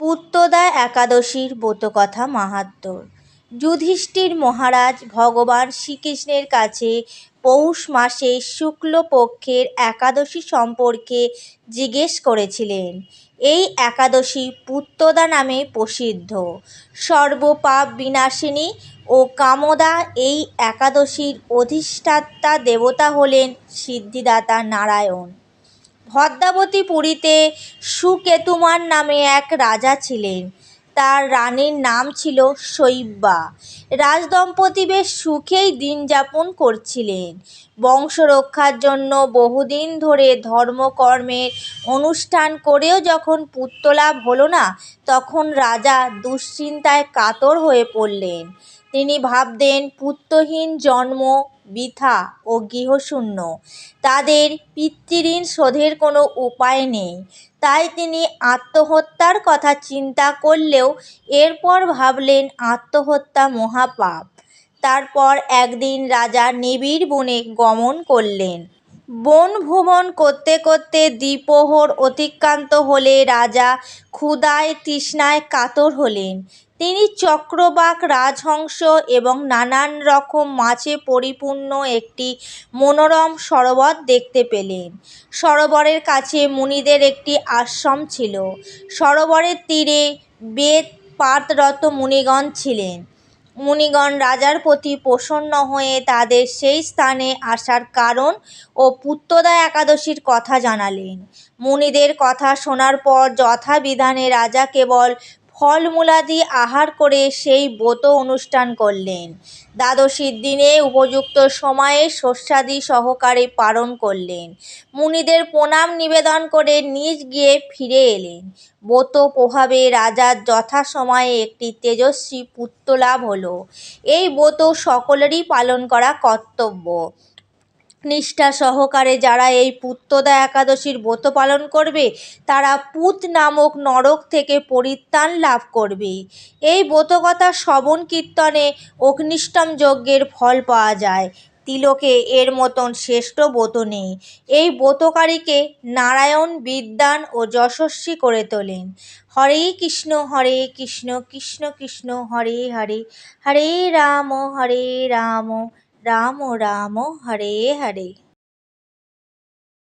পুত্রদা একাদশীর ব্রতকথা মাহাত্ম্য যুধিষ্ঠির মহারাজ ভগবান শ্রীকৃষ্ণের কাছে পৌষ মাসে শুক্লপক্ষের একাদশী সম্পর্কে জিজ্ঞেস করেছিলেন। এই একাদশী পুত্রদা নামে প্রসিদ্ধ। সর্বপাপ বিনাশিনী ও কামদা এই একাদশীর অধিষ্ঠাতা দেবতা হলেন সিদ্ধিদাতা নারায়ণ। ভদ্রাবতীপুরীতে সুকেতুমান নামে এক রাজা ছিলেন। তার রানীর নাম ছিল শৈব্যা। রাজদম্পতি বেশ সুখেই দিন যাপন করছিলেন। বংশ রক্ষার জন্য বহুদিন ধরে ধর্মকর্মের অনুষ্ঠান করেও যখন পুত্রলাভ হলো না, তখন রাজা দুশ্চিন্তায় কাতর হয়ে পড়লেন। তিনি ভাবতেন, পুত্রহীন জন্ম বৃথা ও গৃহশূন্য। তাদের পিতৃঋণ শোধের কোনো উপায় নেই। তাই তিনি আত্মহত্যার কথা চিন্তা করলেও এরপর ভাবলেন আত্মহত্যা মহাপাপ। তারপর একদিন রাজা নিবিড় বনে গমন করলেন। বন ভ্রমণ করতে করতে দ্বিপ্রহর অতিক্রান্ত হলে রাজা ক্ষুধায় তৃষ্ণায় কাতর হলেন। তিনি চক্রবাক রাজহংস এবং নানান রকম মাছে পরিপূর্ণ একটি মনোরম সরোবর দেখতে পেলেন। সরোবরের কাছে মুনিদের একটি আশ্রম ছিল। সরোবরের তীরে বেদ পাতরত মুনিগণ ছিলেন। মুনিগণ রাজার প্রতি প্রসন্ন হয়ে তাদের সেই স্থানে আসার কারণ ও পুত্রদা একাদশীর কথা জানালেন। মুনিদের কথা শোনার পর যথাবিধানে রাজা কেবল ফলমূলাদি আহার করে সেই ব্রত অনুষ্ঠান করলেন। দ্বাদশীর দিনে উপযুক্ত সময়ে শস্যাদি সহকারে পালন করলেন। মুনিদের প্রণাম নিবেদন করে নিজ গিয়ে ফিরে এলেন। ব্রত প্রভাবে রাজার যথাসময়ে একটি তেজস্বী পুত্রলাভ হলো। এই ব্রত সকলেরই পালন করা কর্তব্য। নিষ্ঠা সহকারে যারা এই পুত্রদা একাদশীর ব্রত পালন করবে, তারা পুত নামক নরক থেকে পরিত্রাণ লাভ করবে। এই ব্রতকথা শ্রবণ কীর্তনে অগ্নিষ্টম যজ্ঞের ফল পাওয়া যায়। তিলকে এর মতন শ্রেষ্ঠ ব্রত নেই। এই ব্রতকারীকে নারায়ণ বিদ্যান ও যশস্বী করে তোলেন। হরে কৃষ্ণ হরে কৃষ্ণ কৃষ্ণ কৃষ্ণ, হরে হরে হরে রাম হরে রাম। রাম রাম হরে হরে।